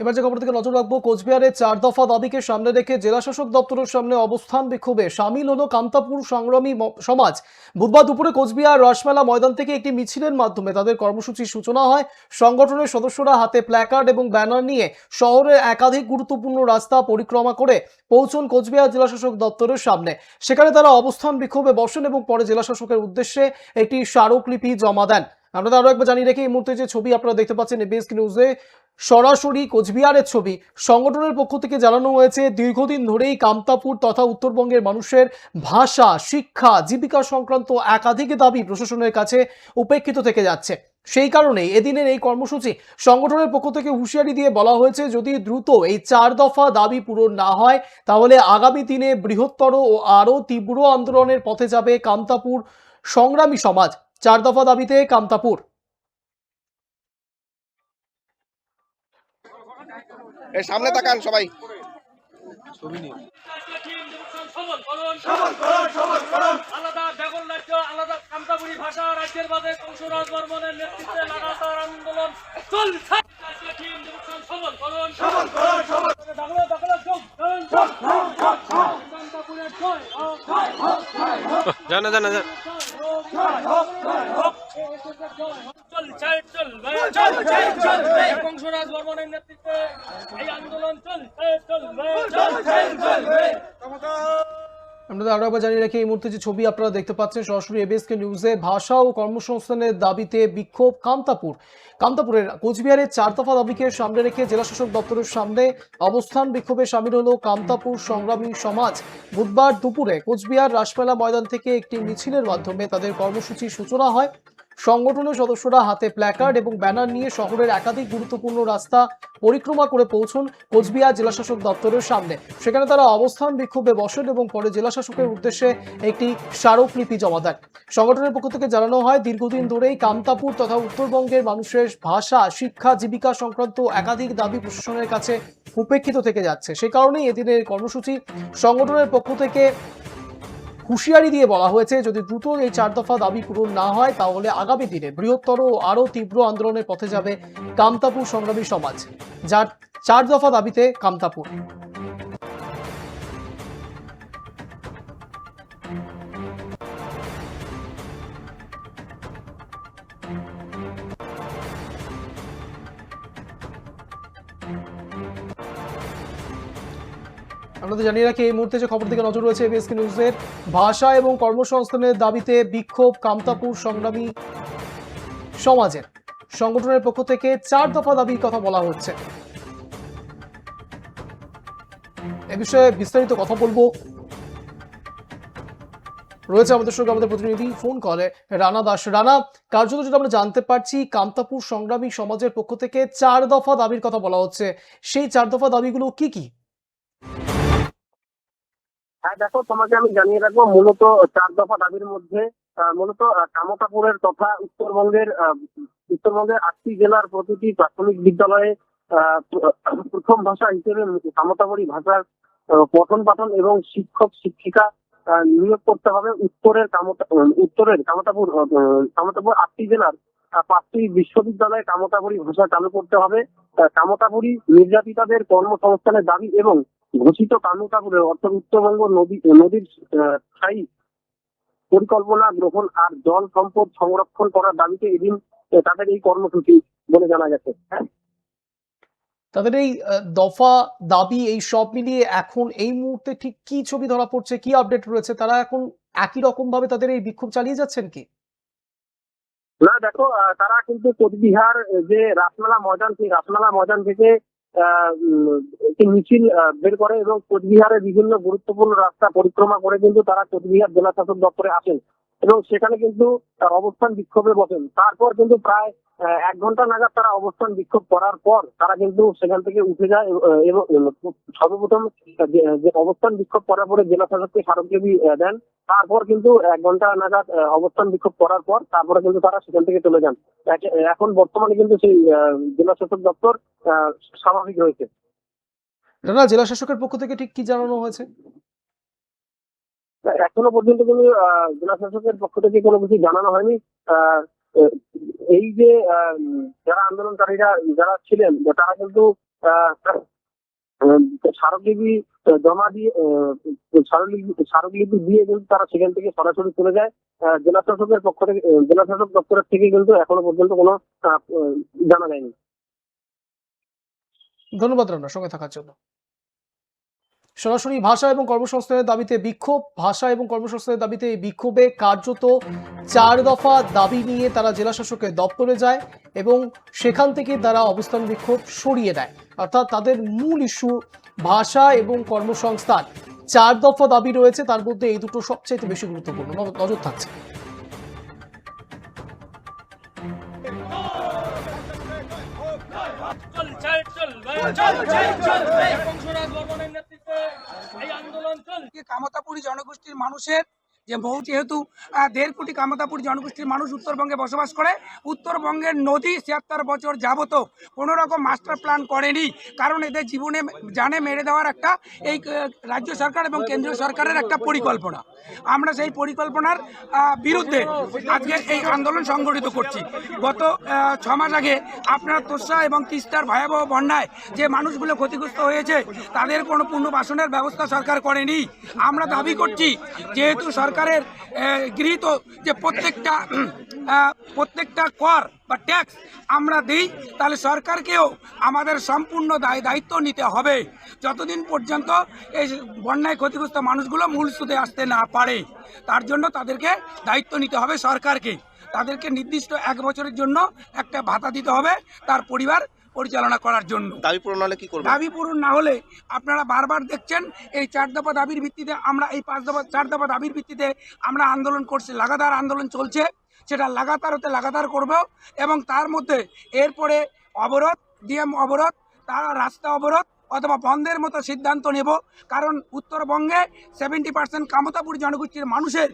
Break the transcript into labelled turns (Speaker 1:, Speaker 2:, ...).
Speaker 1: এবার যে খবর থেকে নজর রাখব কোচবিহারের চার দফা দাবিকে সামনে রেখে জেলাশাসক দপ্তরের সামনে অবস্থান বিক্ষোভে সামিল হলো কান্তাপুর সংগ্রামী সমাজ। বুধবার দুপুরে কোচবিহার রসমেলা ময়দান থেকে একটি মিছিলের মাধ্যমে তাদের কর্মসূচির সূচনা হয়। সংগঠনের সদস্যরা হাতে প্ল্যাকার্ড এবং ব্যানার নিয়ে শহরের একাধিক গুরুত্বপূর্ণ রাস্তা পরিক্রমা করে পৌঁছন কোচবিহার জেলাশাসক দপ্তরের সামনে। সেখানে তারা অবস্থান বিক্ষোভে বসেন এবং পরে জেলাশাসকের উদ্দেশ্যে একটি স্মারকলিপি জমা দেন। আপনাদের আরও একবার জানিয়ে রেখে, এই মুহূর্তে যে ছবি আপনারা দেখতে পাচ্ছেন, এবিএস নিউজে সরাসরি কোচবিহারের ছবি সংগঠনের পক্ষ থেকে জানানো হয়েছে, দীর্ঘদিন ধরেই কামতাপুর তথা উত্তরবঙ্গের মানুষের ভাষা, শিক্ষা, জীবিকা সংক্রান্ত একাধিক দাবি প্রশাসনের কাছে উপেক্ষিত থেকে যাচ্ছে। সেই কারণে এদিনের এই কর্মসূচি সংগঠনের পক্ষ থেকে হুঁশিয়ারি দিয়ে বলা হয়েছে, যদি দ্রুত এই চার দফা দাবি পূরণ না হয়, তাহলে আগামী দিনে বৃহত্তর ও আরও তীব্র আন্দোলনের পথে যাবে কামতাপুর সংগ্রামী সমাজ। চার দফা দাবিতে কামতাপুর
Speaker 2: এর সামনে তাকান সবাই।
Speaker 3: আলাদা বেগল রাজ্য আলাদা কামতাপুরি ভাষা রাজ্যের বাদে কংসরাজ বর্মনের নেতৃত্বে লাগাতার আন্দোলন চলছে।
Speaker 4: জানা জানা জানা।
Speaker 3: কংসরাজ বর্মনের নেতৃত্বে এই আন্দোলন চলবে চলবে
Speaker 1: আপনাদের আরও একবার জানিয়ে রাখি, এই মুহূর্তে যে ছবি আপনারা দেখতে পাচ্ছেন, সরাসরি এবিএসকে নিউজে ভাষা ও কর্মসংস্থানের দাবিতে বিক্ষোভ কামতাপুর কামতাপুরের কোচবিহারের চার দফা দাবিকে সামনে রেখে জেলাশাসক দপ্তরের সামনে অবস্থান বিক্ষোভে সামিল হলো কামতাপুর সংগ্রামী সমাজ। বুধবার দুপুরে কোচবিহার রাসমেলা ময়দান থেকে একটি মিছিলের মাধ্যমে তাদের কর্মসূচির সূচনা হয়। সংগঠনের সদস্যরা হাতে প্ল্যাকার্ড এবং ব্যানার নিয়ে শহরের একাধিক গুরুত্বপূর্ণ রাস্তা পরিক্রমা করে পৌঁছন কোচবিহার জেলাশাসক দপ্তরের সামনে। সেখানে তারা অবস্থান বিক্ষোভে বসেন এবং পরে জেলাশাসকের উদ্দেশ্যে একটি স্মারকলিপি জমা দেন। সংগঠনের পক্ষ থেকে জানানো হয়, দীর্ঘদিন ধরেই কামতাপুর তথা উত্তরবঙ্গের মানুষের ভাষা, শিক্ষা, জীবিকা সংক্রান্ত একাধিক দাবি প্রশাসনের কাছে উপেক্ষিত থেকে যাচ্ছে। সে কারণেই এদিনের কর্মসূচি সংগঠনের পক্ষ থেকে হুঁশিয়ারি দিয়ে বলা হয়েছে, যদি দ্রুত এই চার দফা দাবি পূরণ না হয়, তাহলে আগামী দিনে বৃহত্তর ও আরও তীব্র আন্দোলনের পথে যাবে কামতাপুর সংগ্রামী সমাজ, যার চার দফা দাবিতে কামতাপুর। আপনাদের জানিয়ে রাখি, এই মুহূর্তে যে খবর দিকে নজর রয়েছে এবিএসকে নিউজের, ভাষা এবং কর্মসংস্থানের দাবিতে বিক্ষোভ কামতাপুর সংগ্রামী সমাজের। সংগঠনের পক্ষ থেকে চার দফা দাবির কথা বলা হচ্ছে। এ বিষয়ে বিস্তারিত কথা বলব। রয়েছে আমাদের সঙ্গে আমাদের প্রতিনিধি, ফোন কলে রানা দাস। রানা, কার্যত যেটা আমরা জানতে পারছি, কামতাপুর সংগ্রামী সমাজের পক্ষ থেকে চার দফা দাবির কথা বলা হচ্ছে। সেই চার দফা দাবিগুলো কি কি?
Speaker 5: হ্যাঁ দেখো, তোমাকে আমি জানিয়ে রাখব, মূলত চার দফা দাবির মধ্যে মূলত কামতাপুরের তথা উত্তরবঙ্গের উত্তরবঙ্গের আটটি জেলার প্রতিটি প্রাথমিক বিদ্যালয়ে প্রথম ভাষা হিসেবে কামতাপুরি ভাষার পঠন পাঠন এবং শিক্ষক শিক্ষিকা নিয়োগ করতে হবে উত্তরের কামতা, উত্তরের কামতাপুর কামতাপুর আটটি জেলার পাঁচটি বিশ্ববিদ্যালয়ে কামতাপুরি ভাষা চালু করতে হবে। কামতাপুরি নির্যাতিতাদের কর্মসংস্থানের দাবি এবং ঘোষিত কামতাপুরের অর্থাৎ উত্তরবঙ্গ নদী নদীর স্থায়ী পরিকল্পনা গ্রহণ আর জল সম্পদ সংরক্ষণ করার দাবিতে এদিন তাদের এই কর্মসূচি বলে জানা গেছে। হ্যাঁ?
Speaker 1: তাদের এই দফা দাবি এই সব মিলিয়ে এখন এই মুহূর্তে ঠিক কি ছবি ধরা পড়ছে কি আপডেট রয়েছে তারা এখন একই রকম ভাবে তাদের এই বিক্ষোভ চালিয়ে যাচ্ছেন কি?
Speaker 5: না দেখো তারা কিন্তু কোচবিহার যে রাসমেলা ময়দান সেই রাসমেলা ময়দান থেকে একটি মিছিল বের করে এবং কোচবিহারের বিভিন্ন গুরুত্বপূর্ণ রাস্তা পরিক্রমা করে কিন্তু তারা কোচবিহার জেলা শাসক দপ্তরে আসেন। এবং সেখানে কিন্তু অবস্থান বিক্ষোভে বসেন। তারপর কিন্তু প্রায় এক ঘণ্টা নাগাদ তারা অবস্থান বিক্ষোভ করার পর তারা কিন্তু সেখান থেকে উঠে যায় এবং সর্বপ্রথম অবস্থান বিক্ষোভ করার পরে জেলা শাসককে স্মারকলিপি দেন। তারপর কিন্তু এক ঘণ্টা নাগাদ অবস্থান বিক্ষোভ করার পর তারপরে কিন্তু তারা সেখান থেকে চলে যান। এখন বর্তমানে কিন্তু সেই জেলা শাসক দপ্তর স্বাভাবিক রয়েছে।
Speaker 1: জেলা শাসকের পক্ষ থেকে ঠিক কি জানানো হয়েছে?
Speaker 5: এখনও পর্যন্ত আহ, জেলা শাসকের পক্ষ থেকে কোনো কিছু জানানো হয়নি। এই যে যারা আন্দোলনকারীরা যারা ছিলেন তারা কিন্তু স্মারকলিপি জমা দিয়ে স্মারকলিপি দিয়ে কিন্তু তারা সেখান থেকে সরাসরি চলে যায়। জেলা শাসকের পক্ষ থেকে জেলা শাসক দপ্তরের থেকে কিন্তু এখনও পর্যন্ত কোনো জানা যায়নি।
Speaker 1: ধন্যবাদ রানা সঙ্গে থাকার জন্য। সরাসরি ভাষা এবং কর্মসংস্থানের দাবিতে বিক্ষোভ ভাষা এবং কর্মসংস্থানের দাবিতে এই বিক্ষোভে কার্যত চার দফা দাবি নিয়ে তারা জেলা শাসকের দপ্তরে যায় এবং সেখান থেকে তারা অবস্থান বিক্ষোভ সরিয়ে দেয় অর্থাৎ তাদের মূল ইস্যু ভাষা এবং কর্মসংস্থান। চার দফা দাবি রয়েছে তার মধ্যে এই দুটো সবচাইতে বেশি গুরুত্বপূর্ণ। নজর থাকছে।
Speaker 3: চল চাই চল চল চাই চল কংসরাজ বর্মনের নেতৃত্বে এই আন্দোলন চল
Speaker 4: জনগোষ্ঠীর মানুষের যে বহু যেহেতু দেড় কোটি কামতাপুরী জনগোষ্ঠীর মানুষ উত্তরবঙ্গে বসবাস করে, উত্তরবঙ্গের নদী ছিয়াত্তর বছর যাবত কোনো রকম মাস্টার প্ল্যান করেনি। কারণ এদের জীবনে জানে মেরে দেওয়ার একটা এই রাজ্য সরকার এবং কেন্দ্রীয় সরকারের একটা পরিকল্পনা। আমরা সেই পরিকল্পনার বিরুদ্ধে আজকে এই আন্দোলন সংগঠিত করছি। গত ছ মাস আগে আপনার তোষা এবং তিস্তার ভয়াবহ বন্যায় যে মানুষগুলো ক্ষতিগ্রস্ত হয়েছে, তাদের কোনো পুনর্বাসনের ব্যবস্থা সরকার করেনি। আমরা দাবি করছি, যেহেতু সরকারের গৃহীত যে প্রত্যেকটা প্রত্যেকটা কর বা ট্যাক্স আমরা দিই, তাহলে সরকারকেও আমাদের সম্পূর্ণ দায়, দায়িত্ব নিতে হবে। যতদিন পর্যন্ত এই বন্যায় ক্ষতিগ্রস্ত মানুষগুলো মূল সুদে আসতে না পারে, তার জন্য তাদেরকে দায়িত্ব নিতে হবে সরকারকে। তাদেরকে নির্দিষ্ট এক বছরের জন্য একটা ভাতা দিতে হবে, তার পরিবার পরিচালনা করার জন্য।
Speaker 2: দাবি পূরণ হলে কি করবে
Speaker 4: দাবি পূরণ না হলে আপনারা বারবার দেখছেন এই চার দফা দাবির ভিত্তিতে আমরা এই পাঁচ দফা চার দফা দাবির ভিত্তিতে আমরা আন্দোলন করছি। লাগাতার আন্দোলন চলছে সেটা লাগাতার হতে লাগাতার করব এবং তার মধ্যে এরপরে অবরোধ ডিএম অবরোধ তারা রাস্তা অবরোধ অথবা বন্ধের মতো সিদ্ধান্ত নেব। কারণ উত্তরবঙ্গে সেভেন্টি পার্সেন্ট কামতাপুর জনগোষ্ঠীর মানুষের